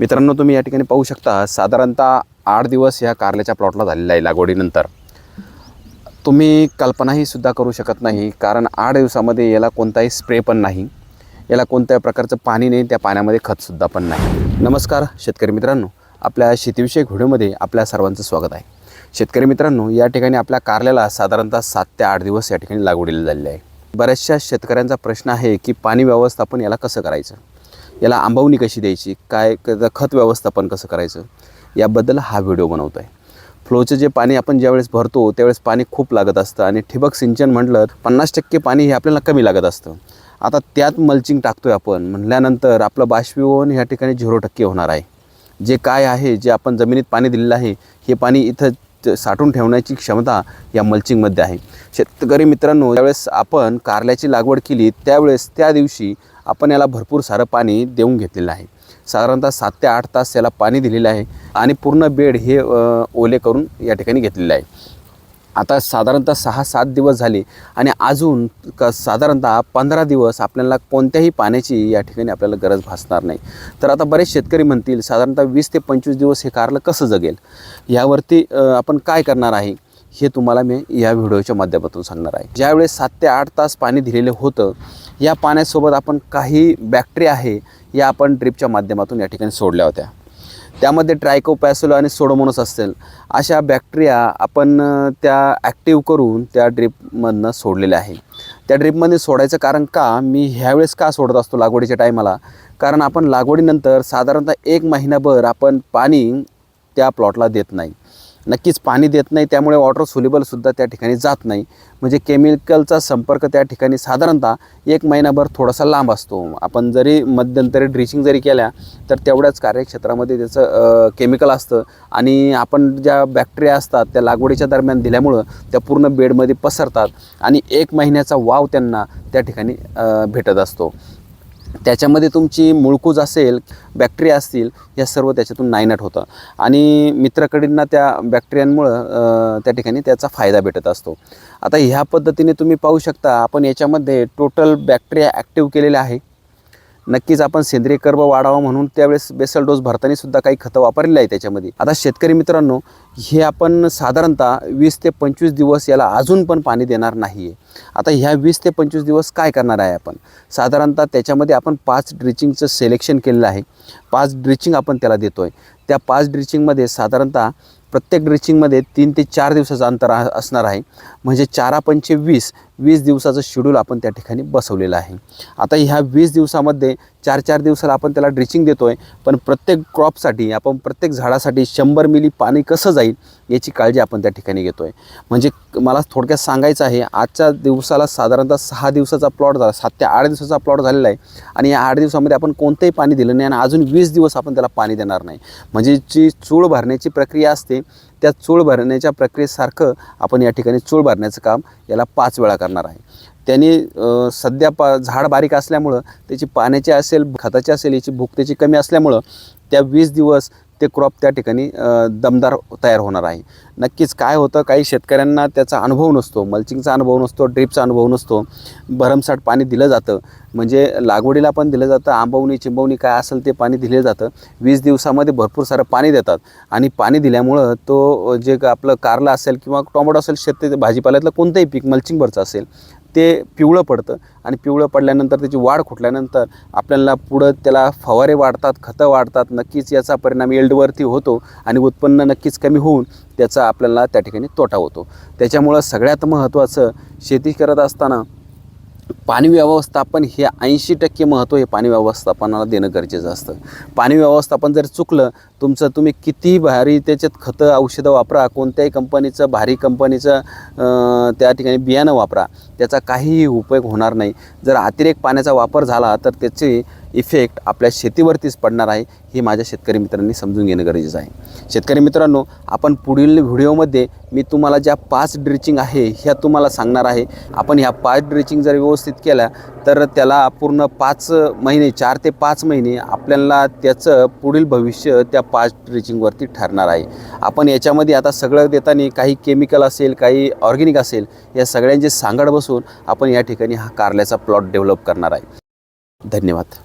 मित्रांनो तुम्ही या ठिकाणी पाहू शकता साधारणतः आठ दिवस ह्या कारल्याच्या प्लॉटला झालेला आहे लागवडीनंतर. तुम्ही कल्पनाही सुद्धा करू शकत नाही कारण आठ दिवसामध्ये याला कोणताही स्प्रे पण नाही. याला कोणत्याही प्रकारचं पाणी नाही त्या पाण्यामध्ये खतसुद्धा पण नाही. नमस्कार शेतकरी मित्रांनो. आपल्या शेतीविषयक व्हिडिओमध्ये आपल्या सर्वांचं स्वागत आहे. शेतकरी मित्रांनो या ठिकाणी आपल्या कारल्याला साधारणतः सात ते आठ दिवस या ठिकाणी लागवडीला झालेले आहे. बऱ्याचशा शेतकऱ्यांचा प्रश्न आहे की पाणी व्यवस्थापन याला कसं करायचं? याला आंबवणी कशी द्यायची? काय खत व्यवस्थापन कसं करायचं? याबद्दल हा व्हिडिओ बनवतो आहे फ्लोचं जे पाणी आपण ज्यावेळेस भरतो त्यावेळेस पाणी खूप लागत असतं आणि ठिबक सिंचन म्हटलं पन्नास टक्के पाणी हे आपल्याला कमी लागत असतं. आता त्यात मल्चिंग टाकतो आहे आपण. म्हटल्यानंतर आपलं बाष्पीभवन ह्या ठिकाणी झिरो टक्के होणार आहे. जे काय आहे जे आपण जमिनीत पाणी दिलेलं आहे हे पाणी इथं साठवून ठेवण्याची क्षमता या मल्चिंगमध्ये आहे. शेतकरी मित्रांनो ज्यावेळेस आपण कारल्याची लागवड केली त्यावेळेस त्या दिवशी आपण याला भरपूर सारं पाणी देऊन घेतलेलं आहे. साधारणतः सात ते आठ तास याला पाणी दिलेलं आहे आणि पूर्ण बेड हे ओले करून या ठिकाणी घेतलेलं आहे. आता साधारणतः सहा सात दिवस झाले आणि अजून क साधारणतः पंधरा दिवस आपल्याला कोणत्याही पाण्याची या ठिकाणी आपल्याला गरज भासणार नाही. तर आता बरेच शेतकरी म्हणतील साधारणतः वीस ते पंचवीस दिवस हे कारलं कसं जगेल? यावरती आपण काय करणार आहे? हे तुम्हाला मी या व्हिडिओच्या माध्यमातून सांगणार आहे. ज्यावेळेस सात ते आठ तास पाणी दिलेलं होतं या पाण्यासोबत आपण काही बॅक्टेरिया आहे या आपण ड्रिपच्या माध्यमातून या ठिकाणी सोडल्या होत्या. त्यामध्ये ट्रायकोपॅसोलो आणि सोडोमोनस असेल. अशा बॅक्टेरिया आपण त्या ॲक्टिव्ह करून त्या ड्रिपमधनं सोडलेल्या आहे. त्या ड्रिपमध्ये सोडायचं कारण का? मी ह्यावेळेस का सोडत असतो लागवडीच्या टायमाला? कारण आपण लागवडीनंतर साधारणतः एक महिनाभर आपण पाणी त्या प्लॉटला देत नाही. नक्कीच पाणी देत नाही त्यामुळे वॉटर सोल्युबलसुद्धा त्या ठिकाणी जात नाही. म्हणजे केमिकलचा संपर्क त्या ठिकाणी साधारणतः एक महिनाभर थोडासा लांब असतो. आपण जरी मध्यंतरी ड्रिचिंग जरी केल्या तर तेवढ्याच कार्यक्षेत्रामध्ये त्याचं केमिकल असतं. आणि आपण ज्या बॅक्टेरिया असतात त्या लागवडीच्या दरम्यान दिल्यामुळं त्या पूर्ण बेडमध्ये पसरतात आणि एक महिन्याचा वाव त्यांना त्या ठिकाणी भेटत असतो. त्याच्यामध्ये तुमची मुळकूज असेल बॅक्टेरिया असतील या सर्व त्याच्यातून नायनाट होतं. आणि मित्राकडींना त्या बॅक्टेरियांमुळं त्या ठिकाणी त्याचा फायदा भेटत असतो. आता ह्या पद्धतीने तुम्ही पाहू शकता आपण याच्यामध्ये टोटल बॅक्टेरिया ॲक्टिव्ह केलेले आहे. नक्कीच आपण सेंद्रिय कर्ब वाढावा म्हणून त्यावेळेस बेसल डोस भरताना सुद्धा काही खतं वापरलेली आहे त्याच्यामध्ये. आता शेतकरी मित्रांनो हे आपण साधारणतः वीस ते पंचवीस दिवस याला अजून पण पाणी देणार नाही आहे आता ह्या वीस ते पंचवीस दिवस काय करणार आहे आपण? साधारणतः त्याच्यामध्ये आपण पाच ड्रिचिंगचं सिलेक्शन केलेलं आहे. पाच ड्रिचिंग आपण त्याला देतो आहे त्या पाच ड्रिचिंगमध्ये साधारणतः प्रत्येक ड्रिचिंगमध्ये तीन ते चार दिवसाचं अंतर आ- असणार आहे. म्हणजे चारा पंचे वीस वीस दिवसाचं शेड्यूल आपण त्या ठिकाणी बसवलेलं आहे. आता ह्या वीस दिवसामध्ये चार चार दिवसाला आपण त्याला ड्रिचिंग देतो आहे पण प्रत्येक क्रॉपसाठी आपण प्रत्येक झाडासाठी शंभर मिली पाणी कसं जाईल याची काळजी आपण त्या ठिकाणी घेतो आहे म्हणजे मला थोडक्यात सांगायचं आहे आजच्या दिवसाला साधारणतः सहा दिवसाचा प्लॉट झाला सात ते आठ दिवसाचा प्लॉट झालेला आहे. आणि या आठ दिवसामध्ये आपण कोणतंही पाणी दिलं नाही आणि अजून वीस दिवस आपण त्याला पाणी देणार नाही. म्हणजे जी चूळ भरण्याची प्रक्रिया असते त्या चूळ भरण्याच्या प्रक्रियेसारखं आपण या ठिकाणी चूळ भरण्याचं काम याला पाच वेळा करणार आहे. त्याने सध्या पा झाड बारीक असल्यामुळं त्याची पाण्याची असेल खताची असेल याची भूक त्याची कमी असल्यामुळं त्या वीस दिवस ते क्रॉप त्या ठिकाणी दमदार तयार होणार आहे. नक्कीच काय होतं काही शेतकऱ्यांना त्याचा अनुभव नसतो मल्चिंगचा अनुभव नसतो ड्रिपचा अनुभव नसतो भरमसाठ पाणी दिलं जातं म्हणजे लागवडीला पण दिलं जातं आंबवणी चिंबवणी काय असेल ते पाणी दिलं जातं वीस दिवसामध्ये भरपूर सारं पाणी देतात आणि पाणी दिल्यामुळं तो जे का आपलं कारला असेल किंवा टोमॅटो असेल शेत भाजीपाल्यातलं कोणतंही पीक मल्चिंगवरचं असेल ते पिवळं पडतं. आणि पिवळं पडल्यानंतर त्याची वाढ खुटल्यानंतर आपल्याला पुढं त्याला फवारे वाढतात खतं वाढतात. नक्कीच याचा परिणाम येल्डवरती होतो आणि उत्पन्न नक्कीच कमी होऊन त्याचा आपल्याला त्या ठिकाणी तोटा होतो. त्याच्यामुळं सगळ्यात महत्त्वाचं शेती करत असताना पाणी व्यवस्थापन हे ऐंशी टक्के महत्त्व हे पाणी व्यवस्थापनाला देणं गरजेचं असतं. पाणी व्यवस्थापन जर चुकलं तुमचं तुम्ही किती भारी त्याच्यात खतं औषधं वापरा कोणत्याही कंपनीचं भारी कंपनीचं त्या ठिकाणी बियाणं वापरा त्याचा काहीही उपयोग होणार नाही. जर अतिरेक पाण्याचा वापर झाला तर त्याचे इफेक्ट आपल्या शेतीवरतीच पडणार आहे हे माझ्या शेतकरी मित्रांनी समजून घेणं गरजेचं आहे. शेतकरी मित्रांनो आपण पुढील व्हिडिओमध्ये मी तुम्हाला ज्या पाच ड्रिचिंग आहे ह्या तुम्हाला सांगणार आहे. आपण ह्या पाच ड्रिचिंग जर व्यवस्थित केल्या तर त्याला पूर्ण पाच महिने चार ते पाच महिने आपल्याला त्याचं पुढील भविष्य त्या पाच ड्रिचिंगवरती ठरणार आहे. आपण याच्यामध्ये आता सगळं देताना काही केमिकल असेल काही ऑर्गॅनिक असेल या सगळ्यांची सांगड बसून आपण या ठिकाणी हा कारल्याचा प्लॉट डेव्हलप करणार आहे. धन्यवाद.